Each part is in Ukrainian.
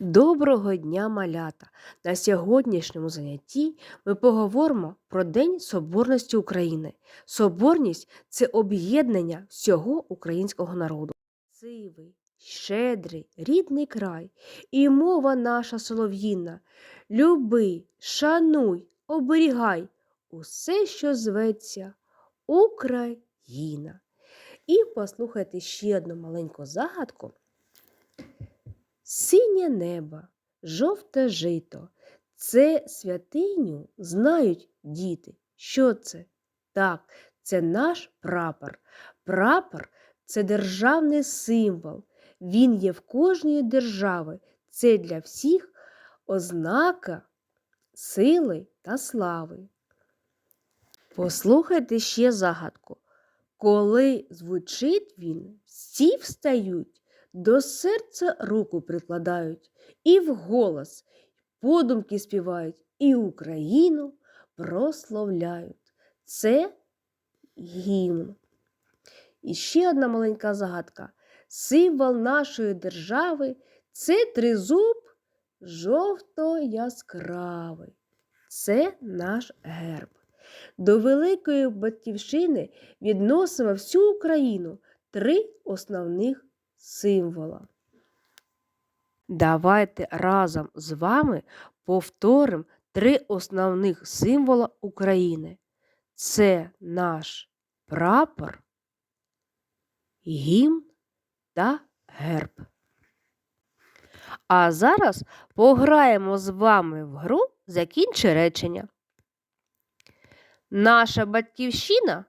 Доброго дня, малята! На сьогоднішньому занятті ми поговоримо про День Соборності України. Соборність це об'єднання всього українського народу. Сивий, щедрий, рідний край, і мова наша солов'їна. Люби, шануй, оберігай усе, що зветься Україна. І послухайте ще одну маленьку загадку. Синє небо, жовте жито. Це святиню знають діти. Що це? Так, це наш прапор. Прапор це державний символ. Він є в кожної держави. Це для всіх ознака сили та слави. Послухайте ще загадку. Коли звучить він, всі встають, до серця руку прикладають, і вголос подумки співають, і Україну прославляють. Це гімн. І ще одна маленька загадка. Символ нашої держави це тризуб жовто-яскравий. Це наш герб. До великої батьківщини відносимо всю Україну три основних символа. Давайте разом з вами повторимо три основних символа України. Це наш прапор, гімн та герб. А зараз пограємо з вами в гру «Закінчи речення. Наша батьківщина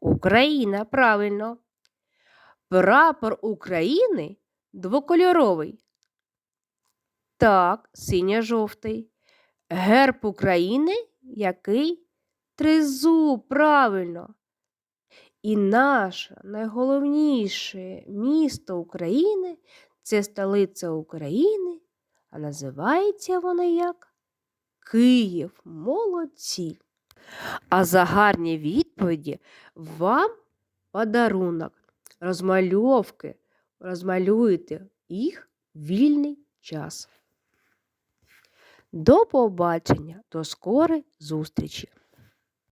Україна, правильно. Прапор України двокольоровий. Так, синьо-жовтий. Герб України який? Тризуб, правильно. І наше найголовніше місто України це столиця України, а називається вона як Київ. Молодці. А за гарні відповіді вам подарунок, розмальовки, розмалюєте їх вільний час. До побачення, до скорої зустрічі!